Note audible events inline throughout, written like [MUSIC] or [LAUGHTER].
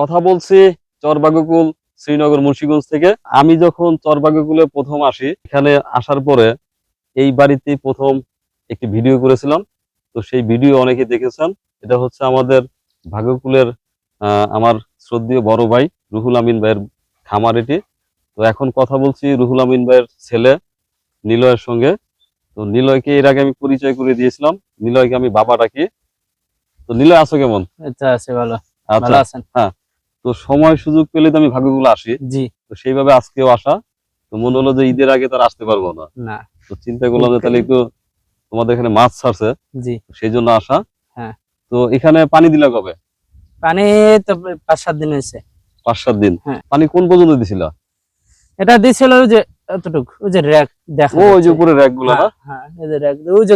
কথা বলছি চরবাগকুল শ্রীনগর মুন্সিগঞ্জ থেকে। আমি যখন চরবাগকুলে প্রথম আসি এখানে আসার পরে এই বাড়িতে প্রথম একটি ভিডিও করেছিলাম। তো সেই ভিডিও অনেকে দেখেছেন। এটা হচ্ছে আমাদের ভাগ্যকুলের আমার শ্রদ্ধেয় বড় ভাই রুহুল আমিন ভাইয়ের খামার এটি। তো এখন কথা বলছি রুহুল আমিন ভাইয়ের ছেলে নিলয়ের সঙ্গে। তো নিলয়কে এর আগে আমি পরিচয় করে দিয়েছিলাম। নিলয়কে আমি বাবা ডাকি। তো নিলয় আছো কেমন? আচ্ছা আছে ভালো। আচ্ছা। আছেন? তো সময় সুযোগ পেলে তো আমি ভাগ্যগুলো আসি। জি। তো সেইভাবে আজকেও আসা। তো মনে হলো যে ঈদের আগে তার আসতে পারব না। না। তো চিন্তা করলাম যে তাহলে একটু তোমাদের এখানে মাছ ছাড়ছে। জি। সেই জন্য আসা। হ্যাঁ। তো এখানে পানি দিলা কবে? পানি তো পাঁচ সাত দিন হয়েছে। পাঁচ সাত দিন। হ্যাঁ। পানি কোন পর্যন্ত দিছিল? এটা দিছিল ওই যে এতটুকু ওই যে র্যাক দেখো ওই যে উপরে র্যাকগুলো না? হ্যাঁ, হ্যাঁ এই যে র্যাক ওই যে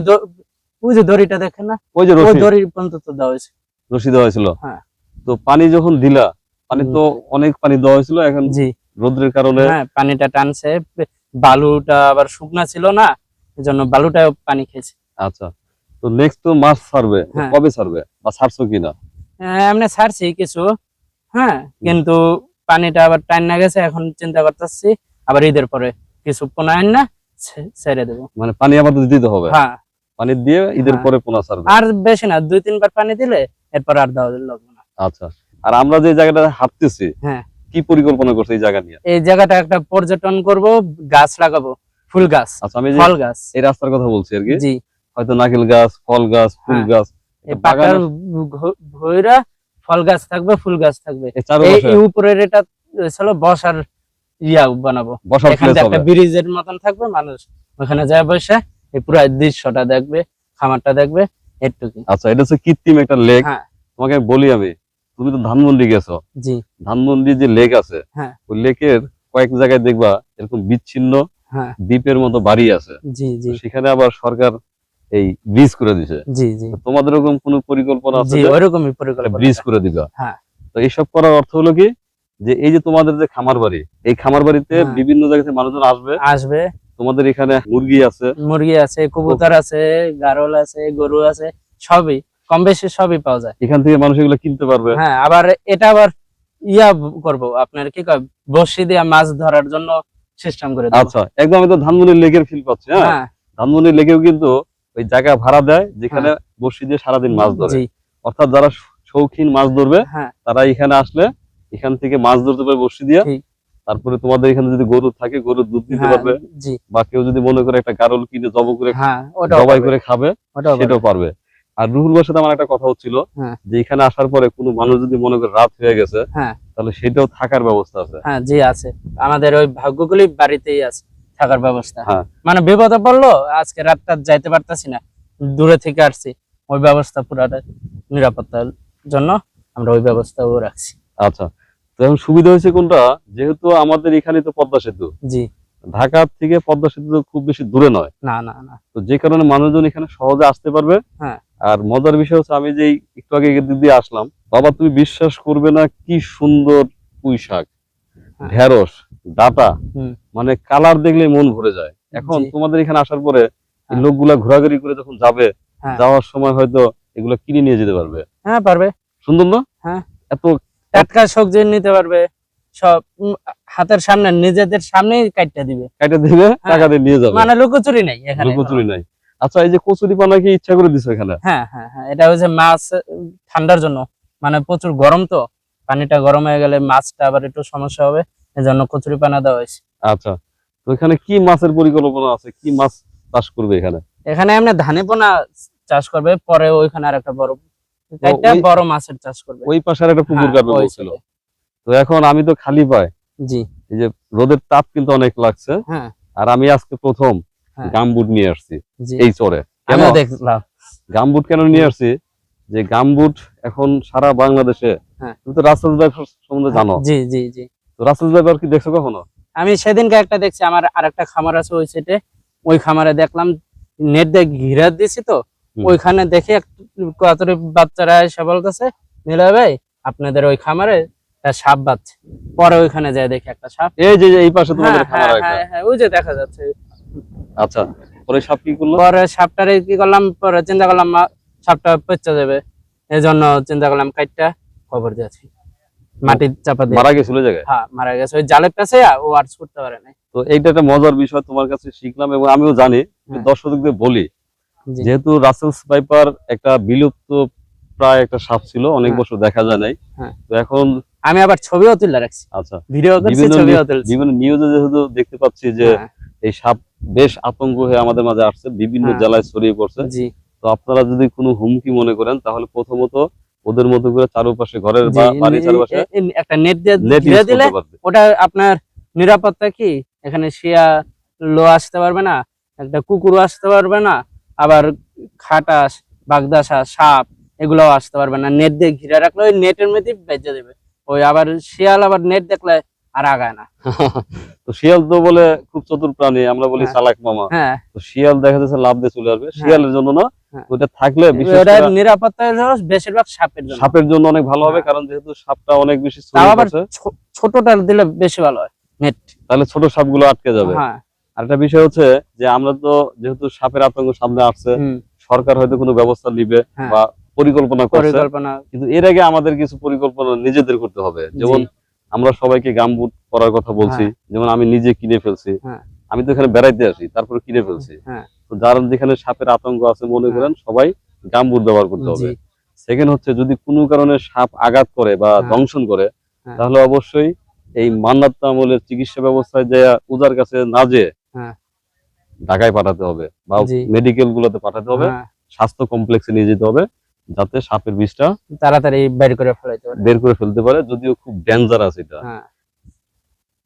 ওই যে দড়িটা দেখেন না? ওই যে ওই রশি দড়ি পর্যন্ত তো দেওয়া হয়েছে। রশি দেওয়া হয়েছিল। হ্যাঁ। তো পানি যখন দিলা পানি তো অনেক পানি দেওয়া হয়েছিল এখন জি। রোদ্রের কারণে হ্যাঁ পানিটা টানছে। বালুটা আবার শুকনা ছিল না এজন্য বালুটাও পানি খেয়েছে। আচ্ছা তো নেক্সট তো মাছ ছাড়বে হ্যাঁ। কবে ছাড়বে? বা ছাড়ছো কিনা? হ্যাঁ, এমনি ছাড়ছি কিছু হ্যাঁ কিন্তু পানিটা আবার টাইম না গেছে এখন চিন্তা করতেছি আবার ঈদের পরে কিছু পোনায়ন না ছেড়ে দেবো। মানে পানি আবার দিতে হবে? হ্যাঁ। পানি দিয়ে ঈদের হ্যাঁ। পরে পোনা ছাড়বে? আর বেশি না দুই তিনবার পানি দিলে এরপর আর দেওয়া লাগবে না। আচ্ছা। আর আমরা যে জায়গাটা হাঁটতেছি হ্যাঁ। কি পরিকল্পনা করছে এই জায়গা নিয়ে? এই জায়গাটা একটা পর্যটন করব গাছ লাগাবো ফুল গাছ আচ্ছা আমি ফল গাছ। এই রাস্তার কথা বলছি আর কি? জি। হয়তো নারকেল গাছ ফল গাছ ফুল হ্যাঁ। গাছ এই বাগানের- ভৈরা ফল গাছ থাকবে ফুল গাছ থাকবে। এই উপরের এটা ছিল বসার ইয়া বানাবো। বসার একটা ব্রিজের মতন থাকবে মানুষ ওখানে যায় বসে এই পুরো দৃশ্যটা দেখবে খামারটা দেখবে এটুকুই। আচ্ছা এটা হচ্ছে কৃত্রিম একটা লেক হ্যাঁ। তোমাকে বলি আমি তুমি তো ধানমন্ডি গেছো। জি। ধানমন্ডি যে লেক আছে হ্যাঁ। ওই লেকের কয়েক জায়গায় দেখবা এরকম বিচ্ছিন্ন হ্যাঁ। দ্বীপের মতো বাড়ি আছে। সেখানে আবার সরকার এই ব্রিজ করে দিছে। তোমাদের এরকম কোনো পরিকল্পনা আছে ওইরকমই পরিকল্পনা ব্রিজ করে দিবা? হ্যাঁ। তো এইসব করার অর্থ হলো কি? যে এই যে তোমাদের যে খামার বাড়ি এই খামার বাড়িতে। বিভিন্ন জায়গা থেকে মানুষজন আসবে। আসবে। তোমাদের এখানে মুরগি আছে। মুরগি আছে কবুতর আছে গারল আছে গরু আছে সবই। কম বেশি সবই পাওয়া যায়। এখান থেকে মানুষ এগুলো কিনতে পারবে। হ্যাঁ আবার এটা আবার ইয়া করব আপনার কি কয় বসি দিয়ে মাছ ধরার জন্য সিস্টেম করে দেব। আচ্ছা একদম আমি তো ধানমন্ডি লেকের ফিল পাচ্ছি হ্যাঁ? হ্যাঁ। ধানমন্ডি লেকেও কিন্তু ওই জায়গা ভাড়া দেয় যেখানে বসি দিয়ে সারাদিন মাছ ধরে। অর্থাৎ যারা শৌখিন মাছ ধরবে হ্যাঁ। তারা এখানে আসলে এখান থেকে মাছ ধরতে পারবে বসি দিয়ে। তারপরে তোমাদের এখানে যদি গরু থাকে গরুর দুধ দিতে হ্যাঁ, পারবে। জি। বা কেউ যদি মনে করে একটা গারল কিনে জব করে হ্যাঁ জবাই করে খাবে সেটাও পারবে। আর রুহুল ভাইয়ের সাথে আমার একটা কথা হচ্ছিল হ্যাঁ। যে এখানে আসার পরে কোনো মানুষ যদি মনে করে রাত হয়ে গেছে হ্যাঁ। তাহলে সেটাও থাকার ব্যবস্থা আছে। হ্যাঁ জি আছে। আমাদের ওই ভাগ্যগুলি বাড়িতেই আছে থাকার ব্যবস্থা। হ্যাঁ। মানে বিপদে পড়ল আজকে রাতটা যাইতে পারতাছি না। দূরে থেকে আসছি ওই ব্যবস্থা পুরাটা নিরাপত্তার জন্য আমরা ওই ব্যবস্থাও রাখছি। আচ্ছা তো এখন সুবিধা হয়েছে কোনটা? যেহেতু আমাদের এখানে তো পদ্মা সেতু। জি। ঢাকা থেকে পদ্মা সেতু তো খুব বেশি দূরে নয়। না না না। তো যে কারণে মানুষজন এখানে সহজে আসতে পারবে। হ্যাঁ। আর মজার বিষয় হচ্ছে আমি যে একটু আগে দিয়ে আসলাম বাবা তুমি বিশ্বাস করবে না কি সুন্দর পুঁই শাক হ্যাঁ। ঢেঁড়স ডাটা মানে কালার দেখলে মন ভরে যায় এখন তোমাদের এখানে আসার পরে হ্যাঁ। লোকগুলা ঘোরাঘুরি করে যখন যাবে হ্যাঁ। যাওয়ার সময় হয়তো এগুলো কিনে নিয়ে যেতে পারবে হ্যাঁ পারবে সুন্দর না হ্যাঁ। এত টাটকা সবজি নিতে পারবে সব হাতের সামনে নিজেদের সামনেই কাটটা দিবে কাটা দিবে। টাকা দিয়ে নিয়ে যাবে মানে লুকোচুরি নাই এখানে কচুরি নাই আচ্ছা এই যে কচুরি পানা কি ইচ্ছা করে দিছো এখানে? হ্যাঁ হ্যাঁ হ্যাঁ এটা হচ্ছে মাছ ঠান্ডার জন্য। মানে প্রচুর গরম তো পানিটা গরম হয়ে গেলে মাছটা আবার একটু সমস্যা হবে এজন্য কচুরি পানা দেওয়া হয়েছে। আচ্ছা তো এখানে কি মাছের পরিকল্পনা আছে? কি মাছ চাষ করবে এখানে? এখানে এমনি ধানে পোনা চাষ করবে পরে ওইখানে আর একটা বড় একটা বড় মাছের চাষ করবে। ওই পাশে আর একটা পুকুর হ্যাঁ, কাটবে বলছিল। তো এখন আমি তো খালি পাই জি। এই যে রোদের তাপ কিন্তু অনেক লাগছে। হ্যাঁ। আর আমি আজকে প্রথম। গামবুট নিয়ে আসছি। এই চরে। কেন? দেখলাম। গামবুট কেন নিয়ে আসছি? যে গামবুট এখন সারা বাংলাদেশে হ্যাঁ। তুমি তো রাস্তা ব্যাপার সম্বন্ধে জানো। জি জি জি। তো রাস্তা ব্যাপার কি দেখছ কখনো? আমি সেদিনকে একটা দেখছি আমার আরেকটা খামার আছে ওই সাইডে ওই খামারে দেখলাম নেট দিয়ে ঘিরা দিছি তো। ওইখানে দেখে কতরি বাচ্চারা এসে বলতেছে নীলা ভাই আপনাদের ওই খামারে সাপ বাচ্চা পরে ওইখানে যায় দেখি একটা সাপ। এই যে এই পাশে তোমাদের হ্যাঁ, খামার হ্যাঁ, হ্যাঁ, হ্যাঁ, ওই যে দেখা যাচ্ছে। আচ্ছা পরে সাপ কি করল? পরে সাপটারে কি করলাম পরে চিন্তা করলাম সাপটা পেঁচা যাবে। এই জন্য চিন্তা করলাম কাইটটা খবর দিয়েছি মাটির চাপা দিয়ে। মারা গেছিল জায়গায়? হ্যাঁ মারা গেছে। ওই জালের কাছে ও আর ছুটতে পারে নাই। তো এইটা একটা মজার বিষয় তোমার কাছে শিখলাম এবং আমিও জানি হ্যাঁ। দর্শকদের বলি। যেহেতু রাসেলস পাইপার একটা বিলুপ্ত প্রায় একটা সাপ ছিল অনেক হ্যাঁ। বছর দেখা যায় নাই। হ্যাঁ। তো এখন আমি আবার ছবিও তুলে রাখছি। আচ্ছা। ভিডিও করছি ছবিও তুলছি। বিভিন্ন নিউজে যেহেতু দেখতে পাচ্ছি যে এই সাপ বেশ আতঙ্ক হয়ে আমাদের মাঝে আসছে বিভিন্ন হ্যাঁ। জেলায় ছড়িয়ে পড়ছে। তো আপনারা যদি কোনো হুমকি মনে করেন তাহলে প্রথমত ওদের মতো করে চারপাশে ঘরের বা বাড়ির চারপাশে একটা নেট দিয়ে দিলে ওটা আপনার নিরাপত্তা কি? এখানে শিয়া লো আসতে পারবে না একটা কুকুরও আসতে পারবে না আবার খাটাস বাগদাসা সাপ এগুলোও আসতে পারবে না। নেট দিয়ে ঘিরে রাখলে ওই নেটের মধ্যে বেঁচে দেবে। ওই আবার শিয়াল আবার নেট দেখলে আর আগায় না। [LAUGHS] তো শিয়াল তো বলে খুব চতুর প্রাণী আমরা বলি হ্যাঁ। চালাক মামা। হ্যাঁ। তো শিয়াল দেখা যাচ্ছে লাভ দিয়ে চলে আসবে। শিয়ালের জন্য না হ্যাঁ। ওটা থাকলে নিরাপত্তা বেশিরভাগ সাপের জন্য। সাপের জন্য অনেক ভালো হবে হ্যাঁ। কারণ যেহেতু সাপটা অনেক বেশি ছোটটা দিলে বেশি ভালো হয় নেট তাহলে ছোট সাপগুলো আটকে যাবে। হ্যাঁ। আর একটা বিষয় হচ্ছে যে আমরা তো যেহেতু সাপের আতঙ্ক সামনে আসছে সরকার হয়তো কোনো ব্যবস্থা নিবে হ্যাঁ। বা পরিকল্পনা করছে। পরিকল্পনা। কিন্তু এর আগে আমাদের কিছু পরিকল্পনা নিজেদের করতে হবে। যেমন আমরা সবাইকে গামবুট পরার কথা বলছি যেমন আমি নিজে কিনে ফেলছি হ্যাঁ। আমি তো এখানে বেড়াইতে আসি তারপরে কিনে ফেলছি হ্যাঁ। তো যার যেখানে সাপের আতঙ্ক আছে মনে করেন সবাই গামবুট ব্যবহার করতে হবে সেকেন্ড হচ্ছে যদি কোনো কারণে সাপ আঘাত করে বা হ্যাঁ। দংশন করে হ্যাঁ। তাহলে অবশ্যই এই মান্নাত আমলের চিকিৎসা ব্যবস্থায় যে উজার কাছে না যেয়ে হ্যাঁ। ঢাকায় পাঠাতে হবে বা মেডিকেল গুলোতে পাঠাতে হবে হ্যাঁ, স্বাস্থ্য কমপ্লেক্সে নিয়ে যেতে হবে যাতে সাপের বিষটা তাড়াতাড়ি বের করে ফেলাইতে পারে। বের করে ফেলতে পারে যদিও খুব ডেঞ্জারাস এটা। হ্যাঁ।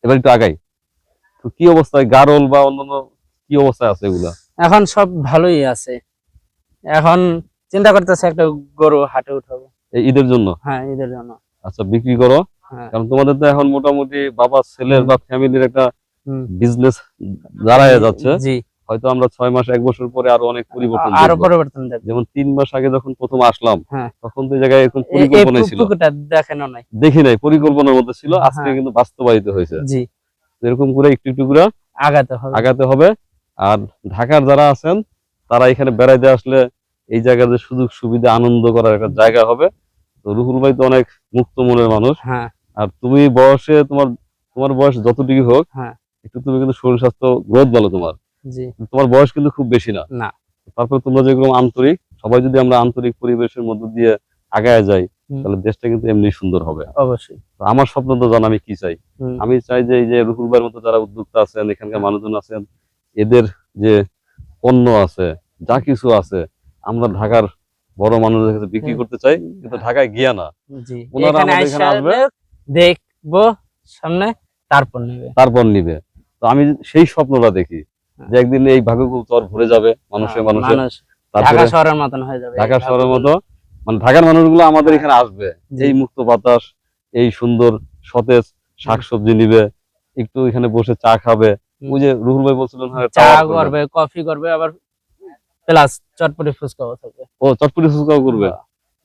এবার একটু আগাই। তো কি অবস্থায়? গারল বা অন্যান্য কি অবস্থায় আছে এগুলা? এখন সব ভালোই আছে। এখন চিন্তা করতেছে একটা গরু হাটে উঠাবো। এই ঈদের জন্য? হ্যাঁ এদের জন্য। আচ্ছা বিক্রি করো। হ্যাঁ। কারণ তোমাদের তো এখন মোটামুটি বাবা ছেলের বা ফ্যামিলির একটা বিজনেস দাঁড়ায় যাচ্ছে। জি। হয়তো আমরা ছয় মাস এক বছর পরে আরও অনেক পরিবর্তন আরও পরিবর্তন যেমন তিন মাস আগে যখন প্রথম আসলাম হ্যাঁ। তখন তো এই জায়গায় এই পরিকল্পনা ছিল। নাই। দেখি নাই পরিকল্পনার মধ্যে ছিল আজকে হ্যাঁ। কিন্তু বাস্তবায়িত হয়েছে। জি। এরকম করে একটু একটু করে আগাতে হবে। আগাতে হবে। আর ঢাকার যারা আছেন তারা এখানে বেড়াইতে আসলে এই জায়গার যে সুযোগ সুবিধা আনন্দ করার একটা জায়গা হবে। তো রুহুল ভাই তো অনেক মুক্ত মনের মানুষ। হ্যাঁ। আর তুমি বয়সে তোমার তোমার বয়স যতটুকু হোক হ্যাঁ। একটু তুমি কিন্তু শরীর স্বাস্থ্য গ্রোথ বলো তোমার। জি। তোমার বয়স কিন্তু খুব বেশি না। না। তারপর তোমরা যেরকম আন্তরিক সবাই যদি আমরা আন্তরিক পরিবেশের মধ্য দিয়ে আগায় যাই তাহলে দেশটা কিন্তু এমনি সুন্দর হবে। অবশ্যই। আমার স্বপ্ন তো জান আমি কি চাই? আমি চাই যে এই যে রুহুল ভাইয়ের মতো যারা উদ্যোক্তা আছেন এখানকার মানুষজন আছেন এদের যে পণ্য আছে যা কিছু আছে আমরা ঢাকার বড় মানুষদের কাছে বিক্রি করতে চাই কিন্তু ঢাকায় গিয়া না। ওনারা আমাদের এখানে আসবে। দেখব সামনে তারপর নিবে। তারপর নিবে। তো আমি সেই স্বপ্নটা দেখি। যে একদিন এই ভাগ্যকুল চর ভরে যাবে মানুষে হ্যাঁ, মানুষে ঢাকা শহরের মতন হয়ে যাবে। ঢাকা শহরের মতো মানে ঢাকার মানুষগুলো আমাদের এখানে আসবে। এই মুক্ত বাতাস এই সুন্দর সতেজ শাকসবজি নিবে একটু এখানে বসে চা খাবে। ওই যে রুহুল ভাই বলছিলেন হ্যাঁ, চা করবে। করবে কফি করবে আবার প্লাস চটপটি ফুচকাও থাকবে। ও চটপটি ফুচকাও করবে?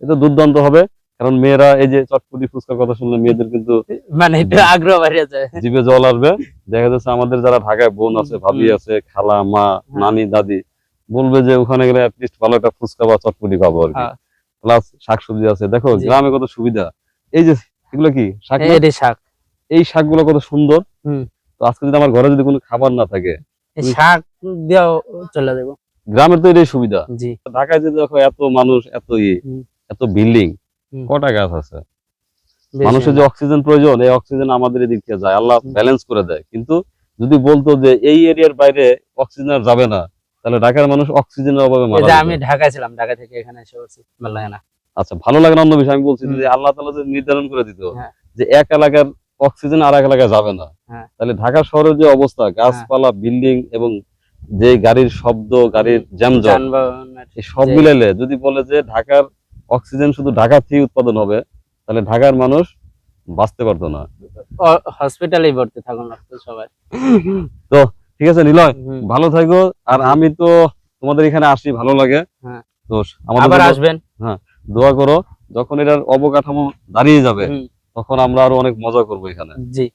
এটা দুর্দান্ত হবে। কারণ মেয়েরা এই যে চটপটি ফুচকার কথা শুনলে মেয়েদের কিন্তু মানে আগ্রহ বাড়িয়ে যায়। জিভে জল আসবে। দেখা যাচ্ছে আমাদের যারা ঢাকায় বোন আছে ভাবি আছে খালা মা হ্যাঁ। নানি দাদি বলবে যে ওখানে গেলে অ্যাটলিস্ট ভালো একটা ফুচকা বা চটপটি পাবো আর কি। হ্যাঁ। প্লাস শাকসবজি আছে। দেখো গ্রামে কত সুবিধা। এই যে এগুলো কি? শাক শাক। এই শাকগুলো কত সুন্দর। তো আজকে যদি আমার ঘরে যদি কোনো খাবার না থাকে শাক দিয়েও চলে দেবো গ্রামের তো এটাই সুবিধা। ঢাকায় যদি দেখো এত মানুষ এত ই হুম। এত বিল্ডিং। কটা গাছ আছে মানুষের যে অক্সিজেন প্রয়োজন এই অক্সিজেন আমাদের এদিক থেকে যায় আল্লাহ। ব্যালেন্স করে দেয় কিন্তু যদি বলতো যে এই এরিয়ার বাইরে অক্সিজেন আর যাবে না তাহলে ঢাকার মানুষ অক্সিজেনের অভাবে মারা যে যেত। আমি ঢাকায় ছিলাম ঢাকা থেকে এখানে এসে পড়ছি ভালো লাগে না আচ্ছা ভালো লাগে না অন্য বিষয় আমি বলছি। যে আল্লাহ তালা যে নির্ধারণ করে দিত হ্যাঁ। যে এক এলাকার অক্সিজেন আর এক এলাকায় যাবে না হ্যাঁ। তাহলে ঢাকা শহরের যে অবস্থা গাছপালা বিল্ডিং এবং যে গাড়ির শব্দ গাড়ির যানবাহনের সব মিলাইলে যদি বলে যে ঢাকার অক্সিজেন শুধু ঢাকা থেকে উৎপাদন হবে তাহলে ঢাকার মানুষ বাঁচতে পারতো না। হসপিটালেই ভর্তি থাকুন সবাই। ঠিক আছে নিলয় ভালো থাকো আর আমি তো তোমাদের এখানে আসি ভালো লাগে। হ্যাঁ। তো আমাদের আসবেন। দোয়া করো যখন এটার অবকাঠামো দাঁড়িয়ে যাবে তখন আমরা আরও অনেক মজা করব এখানে। জি।